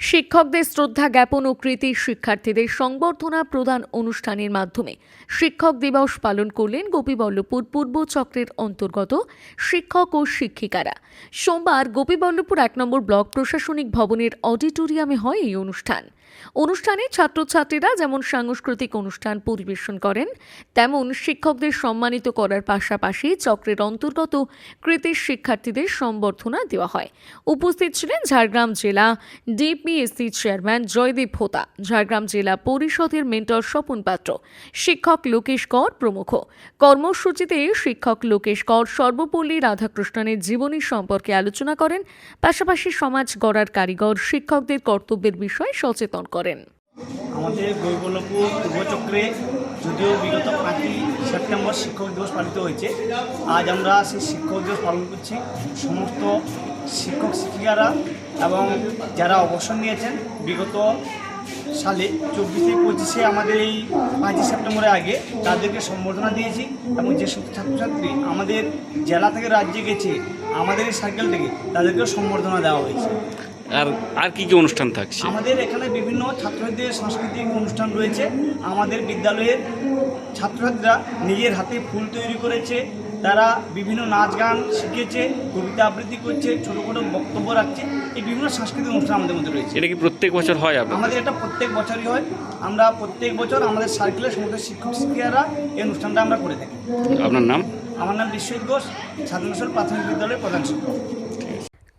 শিক্ষকদের শ্রদ্ধা জ্ঞাপন ও কৃতি শিক্ষার্থীদের সংবর্ধনা প্রদান অনুষ্ঠানের মাধ্যমে শিক্ষক দিবস পালন করলেন গোপীবল্লভপুর পূর্ব চক্রের অন্তর্গত শিক্ষক ও শিক্ষিকারা। সোমবার গোপীবল্লভপুর এক নম্বর ব্লক প্রশাসনিক ভবনের অডিটোরিয়ামে হয় এই অনুষ্ঠান। অনুষ্ঠানে ছাত্রছাত্রীরা যেমন সাংস্কৃতিক অনুষ্ঠান পরিবেশন করেন, তেমন শিক্ষকদের সম্মানিত করার পাশাপাশি চক্রের অন্তর্গত কৃতি শিক্ষার্থীদের সম্বর্ধনা দেওয়া হয়। উপস্থিত ছিলেন ঝাড়গ্রাম জেলা ডিপিএসসি চেয়ারম্যান জয়দীপ হোতা ঝাড়গ্রাম জেলা পরিষদের মেন্টর স্বপন পাত্র শিক্ষক লোকেশ কর প্রমুখ কর্মসূচিতে শিক্ষক লোকেশ কর সর্বপল্লী রাধাকৃষ্ণনের জীবনী সম্পর্কে আলোচনা করেন পাশাপাশি সমাজ গড়ার কারিগর শিক্ষকদের কর্তব্যের বিষয়ে সচেতন করেন আমাদের গৈবল্লভপুর পূর্বচক্রে যদিও বিগত পাঁচই সেপ্টেম্বর শিক্ষক দিবস পালিত হয়েছে, আজ আমরা সেই শিক্ষক দিবস পালন করছি। সমস্ত শিক্ষক শিক্ষিকারা এবং যারা অবসর নিয়েছেন, বিগত সালে চব্বিশে, পঁচিশে আমাদের এই পাঁচই সেপ্টেম্বরের আগে তাদেরকে সম্বর্ধনা দিয়েছি এবং যে সমস্ত ছাত্রছাত্রী আমাদের জেলা থেকে রাজ্যে গেছে, আমাদের এই সার্কেল থেকে তাদেরকেও সম্বর্ধনা দেওয়া হয়েছে। আর আর কি কি অনুষ্ঠান থাকছে? আমাদের এখানে বিভিন্ন ছাত্রছাত্রীদের সাংস্কৃতিক অনুষ্ঠান রয়েছে। আমাদের বিদ্যালয়ের ছাত্রছাত্রীরা নিজের হাতে ফুল তৈরি করেছে। তারা বিভিন্ন নাচ গান শিখেছে কবিতা আবৃত্তি করছে ছোটো ছোটো বক্তব্য রাখছে। এই বিভিন্ন সাংস্কৃতিক অনুষ্ঠান আমাদের মধ্যে রয়েছে। এটা কি প্রত্যেক বছর হয় আপনার আমাদের এটা প্রত্যেক বছরই হয়। আমরা প্রত্যেক বছর আমাদের সার্কেলের সমস্ত শিক্ষক শিক্ষিকারা এই অনুষ্ঠানটা আমরা করে থাকি। আপনার নাম? আমার নাম বিশ্বজিৎ ঘোষ সাধনেশ্বর প্রাথমিক বিদ্যালয়ের প্রধান শিক্ষক।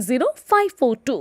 zero five four two